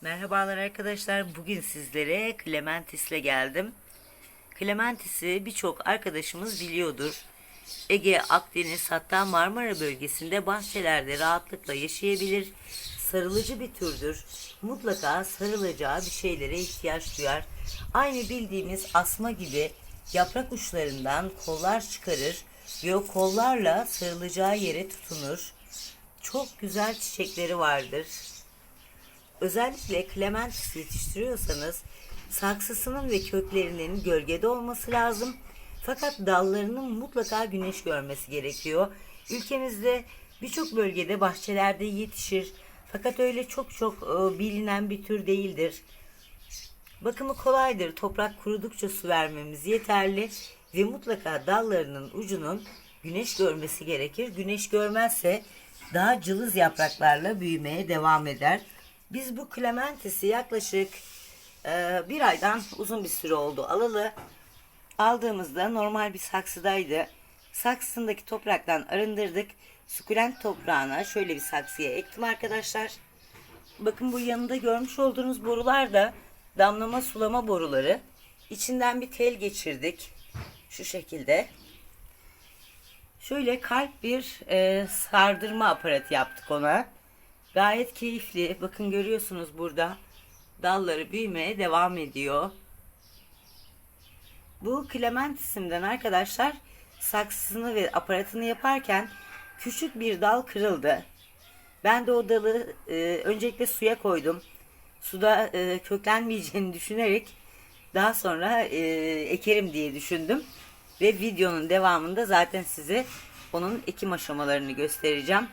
Merhabalar arkadaşlar. Bugün sizlere Clementis'le geldim. Clementis'i birçok arkadaşımız biliyordur. Ege, Akdeniz hatta Marmara bölgesinde bahçelerde rahatlıkla yaşayabilir. Sarılıcı bir türdür. Mutlaka sarılacağı bir şeylere ihtiyaç duyar. Aynı bildiğimiz asma gibi yaprak uçlarından kollar çıkarır ve o kollarla sarılacağı yere tutunur. Çok güzel çiçekleri vardır. Özellikle clematis yetiştiriyorsanız saksısının ve köklerinin gölgede olması lazım. Fakat dallarının mutlaka güneş görmesi gerekiyor. Ülkemizde birçok bölgede bahçelerde yetişir. Fakat öyle çok çok e, bilinen bir tür değildir. Bakımı kolaydır. Toprak kurudukça su vermemiz yeterli ve mutlaka dallarının ucunun güneş görmesi gerekir. Güneş görmezse daha cılız yapraklarla büyümeye devam eder. Biz bu klementisi yaklaşık e, bir aydan uzun bir süre oldu alalı. Aldığımızda normal bir saksıdaydı. Saksısındaki topraktan arındırdık. Sukulent toprağına şöyle bir saksıya ektim arkadaşlar. Bakın bu yanında görmüş olduğunuz borular da damlama sulama boruları. İçinden bir tel geçirdik. Şu şekilde. Şöyle kalp bir e, sardırma aparatı yaptık ona. Gayet keyifli. Bakın görüyorsunuz burada. Dalları büyümeye devam ediyor. Bu Clementisim'den arkadaşlar saksısını ve aparatını yaparken küçük bir dal kırıldı. Ben de o dalı e, öncelikle suya koydum. Suda e, köklenmeyeceğini düşünerek daha sonra e, ekerim diye düşündüm. Ve videonun devamında zaten size onun ekim aşamalarını göstereceğim.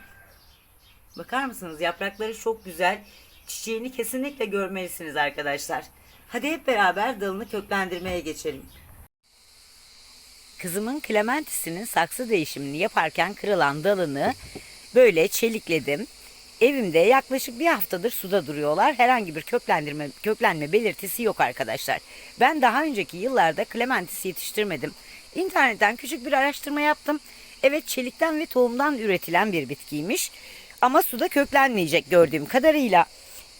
Bakar mısınız? Yaprakları çok güzel. Çiçeğini kesinlikle görmelisiniz arkadaşlar. Hadi hep beraber dalını köklendirmeye geçelim. Kızımın Clementis'inin saksı değişimini yaparken kırılan dalını böyle çelikledim. Evimde yaklaşık bir haftadır suda duruyorlar. Herhangi bir köklendirme, köklenme belirtisi yok arkadaşlar. Ben daha önceki yıllarda Clementis yetiştirmedim. İnternetten küçük bir araştırma yaptım. Evet çelikten ve tohumdan üretilen bir bitkiymiş. Ama suda köklenmeyecek gördüğüm kadarıyla.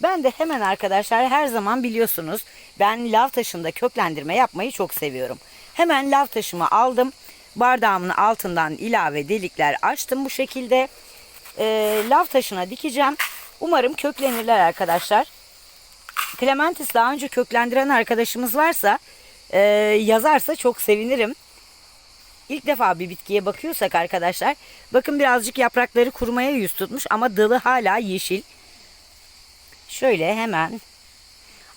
Ben de hemen arkadaşlar her zaman biliyorsunuz ben lav taşında köklendirme yapmayı çok seviyorum. Hemen lav taşımı aldım. Bardağımın altından ilave delikler açtım bu şekilde. Ee, lav taşına dikeceğim. Umarım köklenirler arkadaşlar. Clementis daha önce köklendiren arkadaşımız varsa e, yazarsa çok sevinirim. İlk defa bir bitkiye bakıyorsak arkadaşlar bakın birazcık yaprakları kurumaya yüz tutmuş ama dalı hala yeşil. Şöyle hemen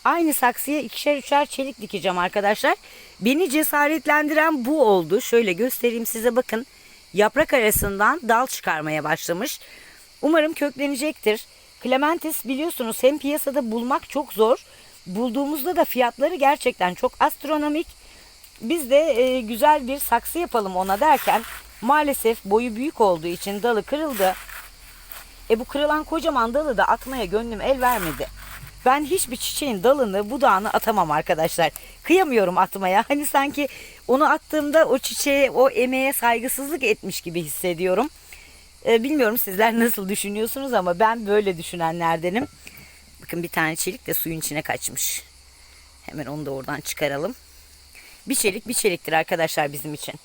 aynı saksıya ikişer üçer çelik dikeceğim arkadaşlar. Beni cesaretlendiren bu oldu. Şöyle göstereyim size bakın. Yaprak arasından dal çıkarmaya başlamış. Umarım köklenecektir. Clementis biliyorsunuz hem piyasada bulmak çok zor. Bulduğumuzda da fiyatları gerçekten çok astronomik. Biz de e, güzel bir saksı yapalım ona derken maalesef boyu büyük olduğu için dalı kırıldı. E bu kırılan kocaman dalı da atmaya gönlüm el vermedi. Ben hiçbir çiçeğin dalını budağını atamam arkadaşlar. Kıyamıyorum atmaya. Hani sanki onu attığımda o çiçeğe o emeğe saygısızlık etmiş gibi hissediyorum. E, bilmiyorum sizler nasıl düşünüyorsunuz ama ben böyle düşünenlerdenim. Bakın bir tane çelik de suyun içine kaçmış. Hemen onu da oradan çıkaralım. Bir çelik bir çeliktir arkadaşlar bizim için.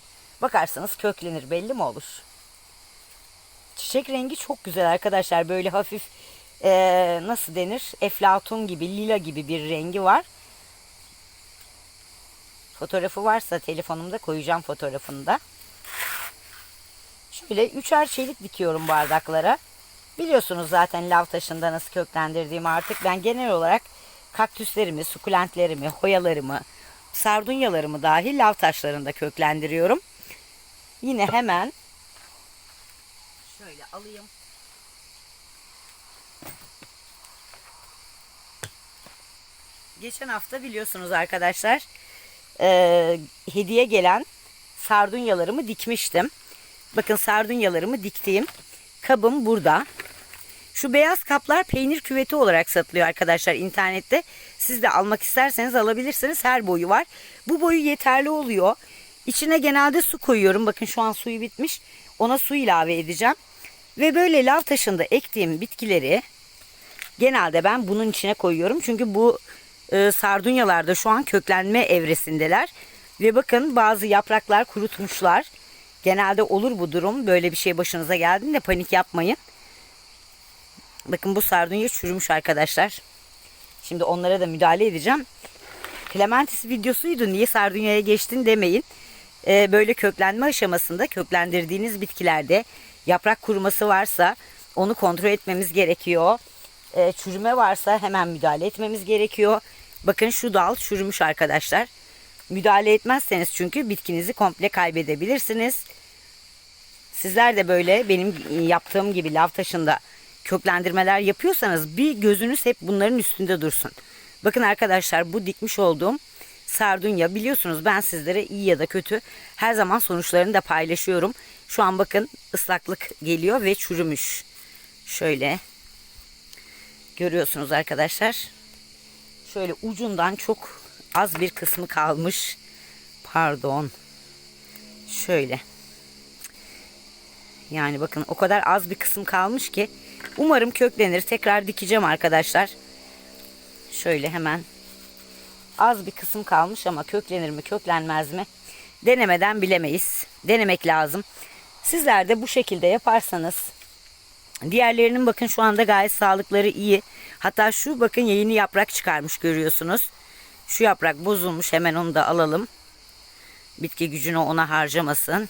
Bakarsanız köklenir belli mi olur? Çiçek rengi çok güzel arkadaşlar. Böyle hafif ee, nasıl denir? Eflatun gibi, lila gibi bir rengi var. Fotoğrafı varsa telefonumda koyacağım fotoğrafını da. Şöyle üçer çelik dikiyorum bardaklara. Biliyorsunuz zaten lav taşında nasıl köklendirdiğimi artık. Ben genel olarak kaktüslerimi, sukulentlerimi, hoyalarımı, sardunyalarımı dahi lav taşlarında köklendiriyorum. Yine hemen şöyle alayım. Geçen hafta biliyorsunuz arkadaşlar e, hediye gelen sardunyalarımı dikmiştim. Bakın sardunyalarımı diktiğim kabım burada. Şu beyaz kaplar peynir küveti olarak satılıyor arkadaşlar internette. Siz de almak isterseniz alabilirsiniz. Her boyu var. Bu boyu yeterli oluyor. İçine genelde su koyuyorum. Bakın şu an suyu bitmiş. Ona su ilave edeceğim. Ve böyle lav taşında ektiğim bitkileri Genelde ben bunun içine koyuyorum. Çünkü bu e, sardunyalarda şu an köklenme evresindeler. Ve bakın bazı yapraklar kurutmuşlar. Genelde olur bu durum. Böyle bir şey başınıza geldiğinde panik yapmayın. Bakın bu sardunya çürümüş arkadaşlar. Şimdi onlara da müdahale edeceğim. Clementis videosuydu niye sardunyaya geçtin demeyin. Ee, böyle köklenme aşamasında köklendirdiğiniz bitkilerde yaprak kuruması varsa onu kontrol etmemiz gerekiyor. Ee, çürüme varsa hemen müdahale etmemiz gerekiyor. Bakın şu dal çürümüş arkadaşlar. Müdahale etmezseniz çünkü bitkinizi komple kaybedebilirsiniz. Sizler de böyle benim yaptığım gibi lav taşında köklendirmeler yapıyorsanız bir gözünüz hep bunların üstünde dursun. Bakın arkadaşlar bu dikmiş olduğum sardunya biliyorsunuz ben sizlere iyi ya da kötü her zaman sonuçlarını da paylaşıyorum. Şu an bakın ıslaklık geliyor ve çürümüş. Şöyle görüyorsunuz arkadaşlar. Şöyle ucundan çok az bir kısmı kalmış. Pardon. Şöyle. Yani bakın o kadar az bir kısım kalmış ki umarım köklenir. Tekrar dikeceğim arkadaşlar. Şöyle hemen az bir kısım kalmış ama köklenir mi köklenmez mi denemeden bilemeyiz. Denemek lazım. Sizler de bu şekilde yaparsanız diğerlerinin bakın şu anda gayet sağlıkları iyi. Hatta şu bakın yeni yaprak çıkarmış görüyorsunuz. Şu yaprak bozulmuş hemen onu da alalım. Bitki gücünü ona harcamasın.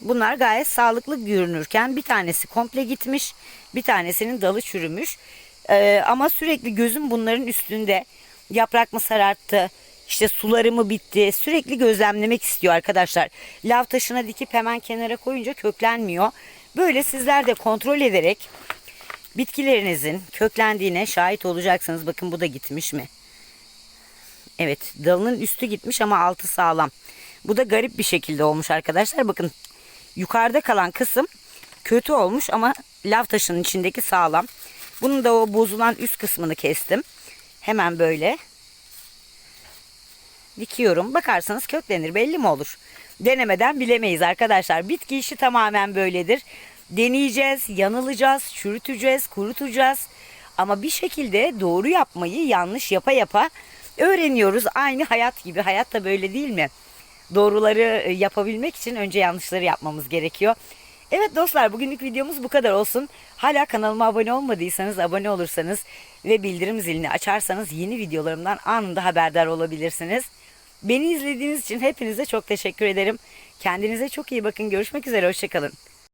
Bunlar gayet sağlıklı görünürken bir tanesi komple gitmiş, bir tanesinin dalı çürümüş. Ee, ama sürekli gözüm bunların üstünde. Yaprak mı sararttı, işte suları mı bitti sürekli gözlemlemek istiyor arkadaşlar. Lav taşına dikip hemen kenara koyunca köklenmiyor. Böyle sizler de kontrol ederek bitkilerinizin köklendiğine şahit olacaksınız. Bakın bu da gitmiş mi? Evet dalının üstü gitmiş ama altı sağlam. Bu da garip bir şekilde olmuş arkadaşlar. Bakın yukarıda kalan kısım kötü olmuş ama lav taşının içindeki sağlam. Bunun da o bozulan üst kısmını kestim. Hemen böyle dikiyorum. Bakarsanız köklenir belli mi olur? Denemeden bilemeyiz arkadaşlar. Bitki işi tamamen böyledir. Deneyeceğiz, yanılacağız, çürüteceğiz, kurutacağız. Ama bir şekilde doğru yapmayı yanlış yapa yapa öğreniyoruz. Aynı hayat gibi. Hayat da böyle değil mi? Doğruları e, yapabilmek için önce yanlışları yapmamız gerekiyor. Evet dostlar bugünlük videomuz bu kadar olsun. Hala kanalıma abone olmadıysanız abone olursanız ve bildirim zilini açarsanız yeni videolarımdan anında haberdar olabilirsiniz. Beni izlediğiniz için hepinize çok teşekkür ederim. Kendinize çok iyi bakın. Görüşmek üzere. Hoşçakalın.